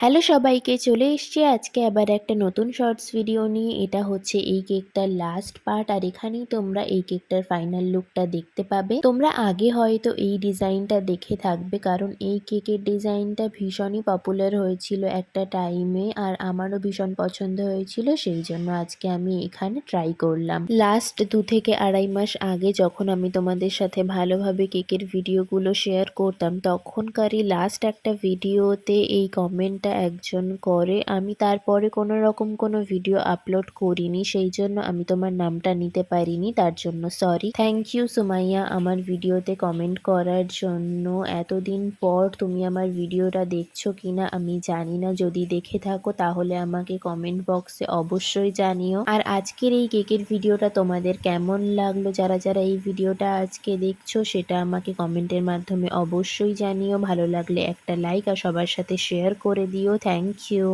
Hello সবাইকে, চলে এসছি আজকে আবার একটা নতুন শর্টস ভিডিও নিয়ে। এটা হচ্ছে এই কেকটার লাস্ট পার্ট আর এখানেই তোমরা এই কেকটার ফাইনাল লুকটা দেখতে পাবে। তোমরা আগে হয়তো এই ডিজাইনটা দেখে থাকবে কারণ এই কেকের ডিজাইনটা ভীষণই পপুলার হয়েছিল একটা টাইমে আর আমারও ভীষণ পছন্দ হয়েছিল, সেই জন্য আজকে আমি এখানে ট্রাই করলাম। লাস্ট দু থেকে আড়াই মাস আগে যখন আমি তোমাদের সাথে ভালোভাবে কেকের ভিডিওগুলো শেয়ার করতাম তখনকারই লাস্ট একটা ভিডিওতে এই কমেন্টটা একজন করে। আমি তারপরে কোনো রকম কোনো ভিডিও আপলোড করিনি, সেই জন্য আমি তোমার নামটা নিতে পারিনি, তার জন্য সরি থ্যাংক ইউ সুমাইয়া আমার ভিডিওতে কমেন্ট করার জন্য। এতদিন পর তুমি আমার ভিডিওটা দেখছ কিনা আমি জানি না। যদি দেখে থাকো তাহলে আমাকে কমেন্ট বক্সে অবশ্যই জানিও। আর আজকের এই কেকের ভিডিওটা তোমাদের কেমন লাগল? যারা যারা এই ভিডিওটা আজকে দেখছ সেটা আমাকে কমেন্টের মাধ্যমে অবশ্যই জানিও। ভালো লাগলে একটা লাইক আর সবার সাথে শেয়ার করে দিও। Thank you